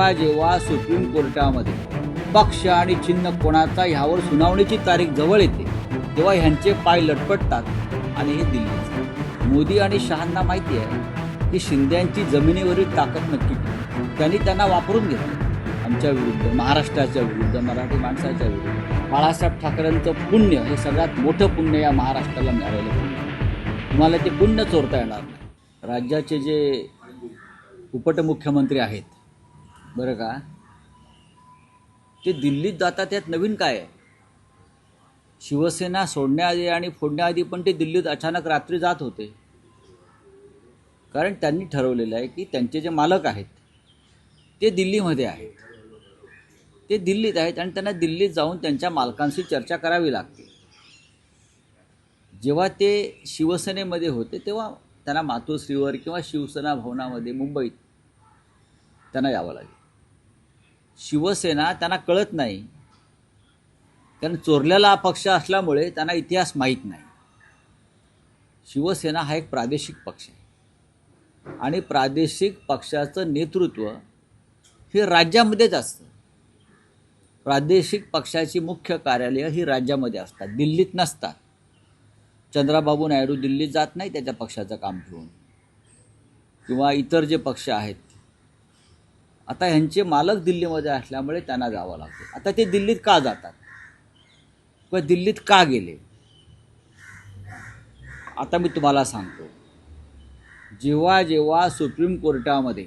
जेव्हा जेव्हा सुप्रीम कोर्टामध्ये पक्ष आणि चिन्ह कोणाचा ह्यावर सुनावणीची तारीख जवळ येते तेव्हा ह्यांचे पाय लटपटतात आणि हे दिल्लीत मोदी आणि शहांना माहिती आहे की शिंद्यांची जमिनीवरील ताकद नक्की त्यांनी त्यांना वापरून घेतलं. आमच्या विरुद्ध महाराष्ट्राच्या विरुद्ध मराठी माणसाच्या विरुद्ध बाळासाहेब ठाकरेंचं पुण्य हे सगळ्यात मोठं पुण्य या महाराष्ट्राला मिळालेलं पुण्य तुम्हाला ते पुण्य चोरता येणार नाही. राज्याचे जे उपटमुख्यमंत्री आहेत बरं का? ते दिल्लीत जातात यात नवीन काय? आहे शिवसेना सोडण्याआधी आणि फोडण्याआधी पण ते दिल्लीत अचानक रात्री जात होते. कारण त्यांनी ठरवलेलं आहे की त्यांचे जे मालक आहेत ते दिल्लीमध्ये आहेत. ते दिल्लीत आहेत आणि त्यांना दिल्लीत जाऊन त्यांच्या मालकांशी चर्चा करावी लागते. जेव्हा ते शिवसेनेमध्ये होते तेव्हा त्यांना मातोश्रीवर किंवा शिवसेना भवनामध्ये मुंबईत त्यांना यावं लागेल. शिवसेना त्यांना कळत नाही. कारण चोरलेला पक्ष असल्यामुळे त्यांना इतिहास माहीत नाही. शिवसेना हा एक प्रादेशिक पक्ष आहे. आणि प्रादेशिक पक्षाचं नेतृत्व हे राज्यामध्येच असतं. प्रादेशिक पक्षाची मुख्य कार्यालयं ही राज्यामध्ये असतात. दिल्लीत नसतात. चंद्राबाबू नायडू दिल्लीत जात नाही त्याच्या पक्षाचं काम घेऊन. किंवा इतर जे पक्ष आहेत आता ह्यांचे मालक दिल्लीमध्ये असल्यामुळे त्यांना जावं लागतं. आता ते दिल्लीत का जातात? किंवा दिल्लीत का गेले? आता मी तुम्हाला सांगतो. जेव्हा जेव्हा सुप्रीम कोर्टामध्ये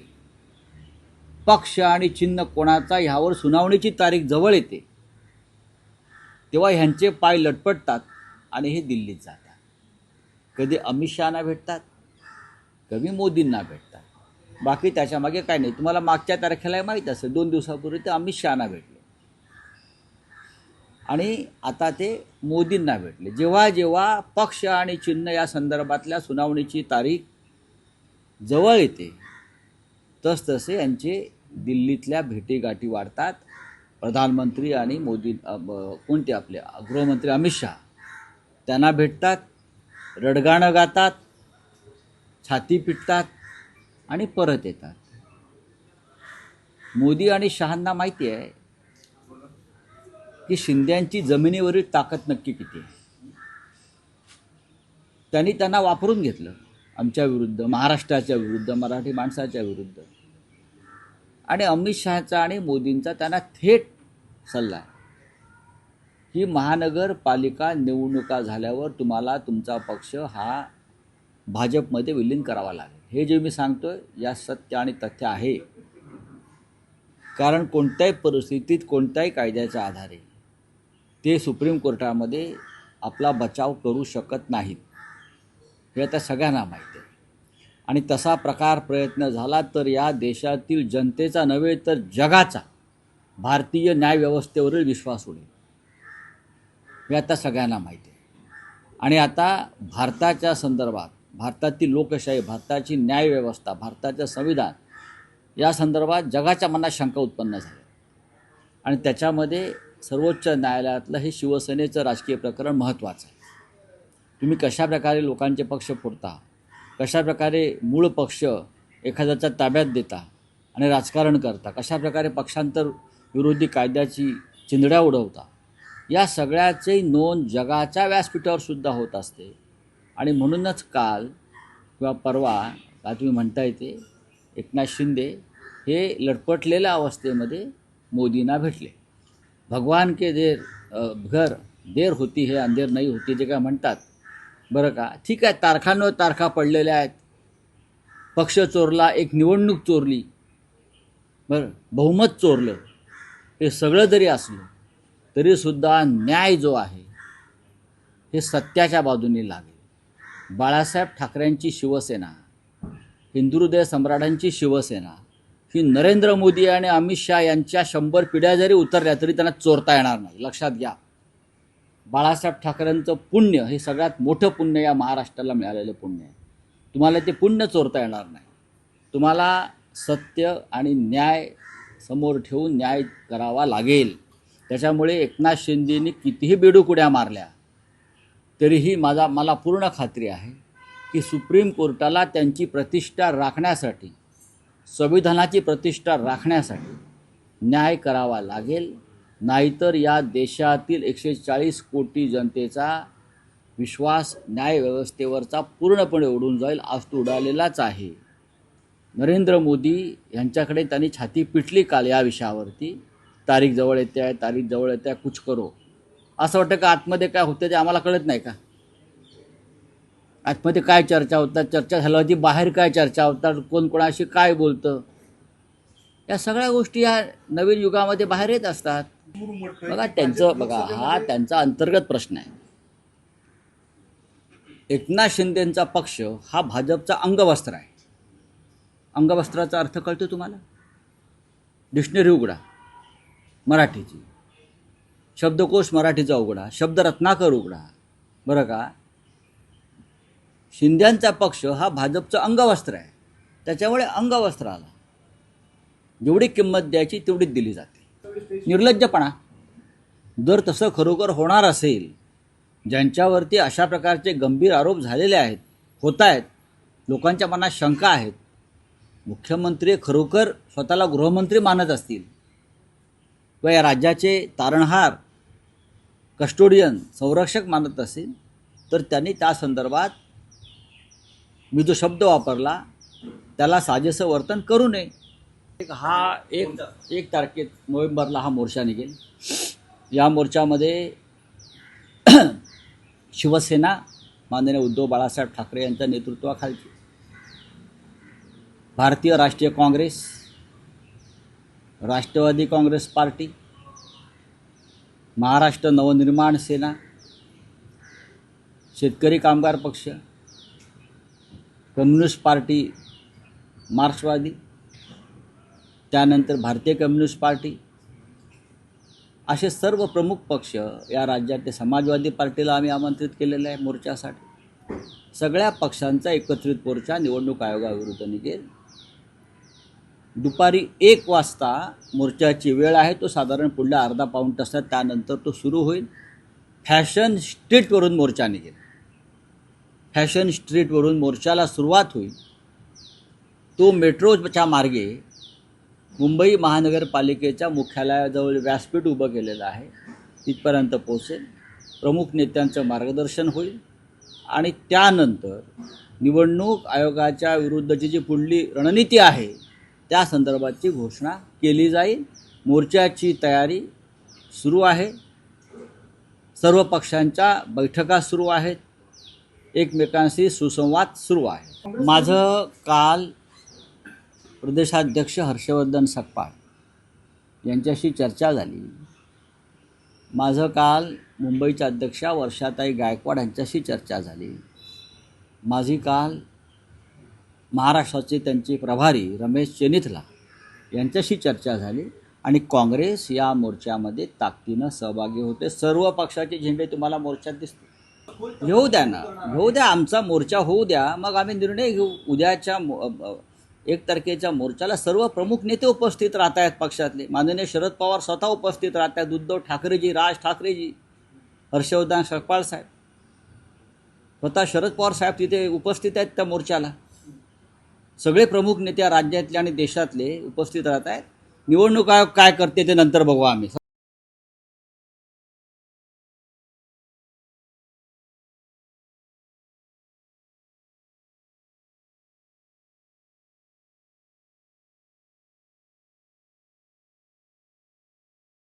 पक्ष आणि चिन्ह कोणाचा ह्यावर सुनावणीची तारीख जवळ येते तेव्हा ह्यांचे पाय लटपटतात आणि हे दिल्लीत जातात. कधी अमित शहाना भेटतात कधी मोदींना भेटतात. बाकी त्याच्यामागे काय नाही. तुम्हाला मागच्या तारखेला माहीत असेल दोन दिवसापूर्वी ते अमित शहाना भेटले. आणि आता ते मोदींना भेटले. जेव्हा जेव्हा पक्ष आणि चिन्ह या संदर्भातल्या सुनावणीची तारीख जवळ येते तसतसे यांचे दिल्लीतल्या भेटीगाठी वाढतात. प्रधानमंत्री आणि मोदी कोणते आपले गृहमंत्री अमित शहा. त्यांना भेटतात रडगाणं गातात छाती पिटतात आणि परत येतात. मोदी आणि शहांना माहिती आहे की शिंद्यांची जमिनीवरील ताकद नक्की किती आहे. त्यांनी त्यांना वापरून घेतलं आमच्या विरुद्ध महाराष्ट्राच्या विरुद्ध मराठी माणसाच्या विरुद्ध. आणि अमित शहाचा आणि मोदींचा त्यांना थेट सल्ला आहे. ही महानगरपालिका निवडणुका झाल्यावर तुम्हाला तुमचा पक्ष हा भाजपमध्ये विलीन करावा लागेल. हे जे मी सांगतोय या सत्य आणि तथ्य आहे. कारण कोणत्याही परिस्थितीत कोणत्याही कायद्याच्या आधारे ते सुप्रीम कोर्टामध्ये आपला बचाव करू शकत नाहीत. हे आता सगळ्यांना माहीत आहे. आणि तसा प्रकार प्रयत्न झाला तर या देशातील जनतेचा नव्हे तर जगाचा भारतीय न्यायव्यवस्थेवरील विश्वास उडेल. हे आता सगळ्यांना माहिती आहे. आणि आता भारताच्या संदर्भात भारतातील लोकशाही भारताची न्यायव्यवस्था भारताचं संविधान या संदर्भात जगाच्या मनात शंका उत्पन्न झाली. आणि त्याच्यामध्ये सर्वोच्च न्यायालयातलं हे शिवसेनेचं राजकीय प्रकरण महत्त्वाचं आहे. तुम्ही कशाप्रकारे लोकांचे पक्ष फोडता कशाप्रकारे मूळ पक्ष एखाद्याच्या ताब्यात देता आणि राजकारण करता कशाप्रकारे पक्षांतर विरोधी कायद्याची चिंधड्या उडवता या सगळ्याची नोंद जगाच्या व्यासपीठावर सुद्धा होत असते. आणि म्हणूनच काल किंवा परवा का तुम्ही म्हणता येते एकनाथ शिंदे हे लटपटलेल्या अवस्थेमध्ये मोदींना भेटले. भगवान के देर घर देर होती हे अंधेर नाही होती जे काय म्हणतात. बरं का? ठीक आहे तारखांवर तारखा पडलेल्या आहेत. पक्ष चोरला एक निवडणूक चोरली. बरं बहुमत चोरलं. हे सगळं जरी असलं तरीसुद्धा न्याय जो आहे हे सत्याच्या बाजूने लागेल. बाळासाहेब ठाकरेंची शिवसेना हिंदुदय सम्राटांची शिवसेना ही नरेंद्र मोदी आणि अमित शहा यांच्या शंभर पिढ्या जरी उतरल्या तरी त्यांना चोरता येणार नाही. लक्षात घ्या. बाळासाहेब ठाकरेंचं पुण्य हे सगळ्यात मोठं पुण्य या महाराष्ट्राला मिळालेलं पुण्य आहे. तुम्हाला ते पुण्य चोरता येणार नाही. तुम्हाला सत्य आणि न्याय समोर ठेवून न्याय करावा लागेल. त्याच्यामुळे एकनाथ शिंदेनी कितीही बेडूकुड्या मारल्या तरीही माझा मला पूर्ण खात्री आहे की सुप्रीम कोर्टाला त्यांची प्रतिष्ठा राखण्यासाठी संविधानाची प्रतिष्ठा राखण्यासाठी न्याय करावा लागेल. नाहीतर या देशातील एकशे चाळीस कोटी जनतेचा विश्वास न्यायव्यवस्थेवरचा पूर्णपणे उडून जाईल आज तो उडालेलाच आहे. नरेंद्र मोदी यांच्याकडे त्यांनी छाती पिटली काल या विषयावरती. तारीख जवळ येते आहे तारीख जवळ येते आहे कुछ करो. असं वाटतं का आतमध्ये काय होतं ते आम्हाला कळत नाही का? आतमध्ये काय चर्चा होतात? चर्चा झाल्यावरती बाहेर काय चर्चा होतात? कोण कोणाशी काय बोलतं? या सगळ्या गोष्टी या नवीन युगामध्ये बाहेर येत असतात. बघा त्यांचं बघा हा त्यांचा अंतर्गत प्रश्न आहे. एकनाथ शिंदेचा पक्ष हा भाजपचा अंगवस्त्र आहे. अंगवस्त्राचा अर्थ कळतो तुम्हाला? डिक्शनरी उघडा. मराठीची. शब्दकोश मराठीचा उघडा शब्दरत्नाकर उघडा. बरं का? शिंद्यांचा पक्ष हा भाजपचं अंगवस्त्र आहे. त्याच्यामुळे अंगवस्त्राला जेवढी किंमत द्यायची तेवढीच दिली जाते. निर्लज्जपणा. जर तसं खरोखर होणार असेल ज्यांच्यावरती अशा प्रकारचे गंभीर आरोप झालेले आहेत होत आहेत लोकांच्या मनात शंका आहेत मुख्यमंत्री खरोखर स्वतःला गृहमंत्री मानत असतील किंवा या राज्याचे तारणहार कस्टोडियन संरक्षक मानत असेल तर त्यांनी त्या संदर्भात मी जो शब्द वापरला. त्याला साजेसं वर्तन करू नये. एक हा एक एक तारखेत नोव्हेंबरला हा मोर्चा निघेल. या मोर्चामध्ये शिवसेना माननीय उद्धव बाळासाहेब ठाकरे यांच्या नेतृत्वाखालची Bharatiya Rashtriya Congress Rashtravadi Congress party Maharashtra Navnirman Sena Shetkari Kamgar Paksha communist party मार्क्सवादी त्यानंतर भारतीय कम्युनिस्ट पार्टी असे सर्व प्रमुख पक्ष या राज्यातले समाजवादी पार्टीला आम्ही आमंत्रित केलेलं आहे मोर्चासाठी. सगळ्या पक्षांचा एकत्रित मोर्चा निवडणूक आयोगाविरुद्ध निघेल. दुपारी एक वाजता मोर्चाची वेळ आहे तो साधारण पुढल्या अर्धा पाऊण तासात त्यानंतर तो सुरू होईल. फॅशन स्ट्रीटवरून मोर्चा निघेल. फॅशन स्ट्रीटवरून मोर्चाला सुरुवात होईल. तो मेट्रोच्या मार्गे मुंबई महानगरपालिकेच्या मुख्यालयाजवळ व्यासपीठ उभं केलेलं आहे. तिथपर्यंत पोहोचेल. प्रमुख नेत्यांचं मार्गदर्शन होईल. आणि त्यानंतर निवडणूक आयोगाच्या विरुद्धची जी पुढली रणनीती आहे त्या संदर्भाची घोषणा केली जाईल. मोर्चाची तयारी सुरू आहे. सर्व पक्षांच्या बैठका सुरू आहेत. एकमेकांशी सुसंवाद सुरू आहे. माझं काल प्रदेशाध्यक्ष हर्षवर्धन सकपाळ यांच्याशी चर्चा झाली. माझं काल मुंबईच्या अध्यक्षा वर्षाताई गायकवाड यांच्याशी चर्चा झाली. माझी काल महाराष्ट्राचे त्यांचे प्रभारी रमेश चेनिथला यांच्याशी चर्चा झाली आणि काँग्रेस या मोर्चामध्ये ताकदीनं सहभागी होते. सर्व पक्षाचे झेंडे तुम्हाला मोर्चात दिसते घेऊ द्या ना. घेऊ द्या. आमचा मोर्चा होऊ द्या. मग आम्ही निर्णय घेऊ. उद्याच्या एक तारखेच्या मोर्चाला सर्व प्रमुख नेते उपस्थित राहत आहेत पक्षातले. माननीय शरद पवार स्वतः उपस्थित राहत आहेत उद्धव ठाकरेजी राज ठाकरेजी हर्षवर्धन सकपाळ साहेब. स्वतः शरद पवार साहेब तिथे उपस्थित आहेत त्या मोर्चाला. सगळे प्रमुख नेत्या राज्यातले आणि देशातले उपस्थित राहत आहेत. निवडणूक आयोग काय करते ते नंतर बघू आम्ही.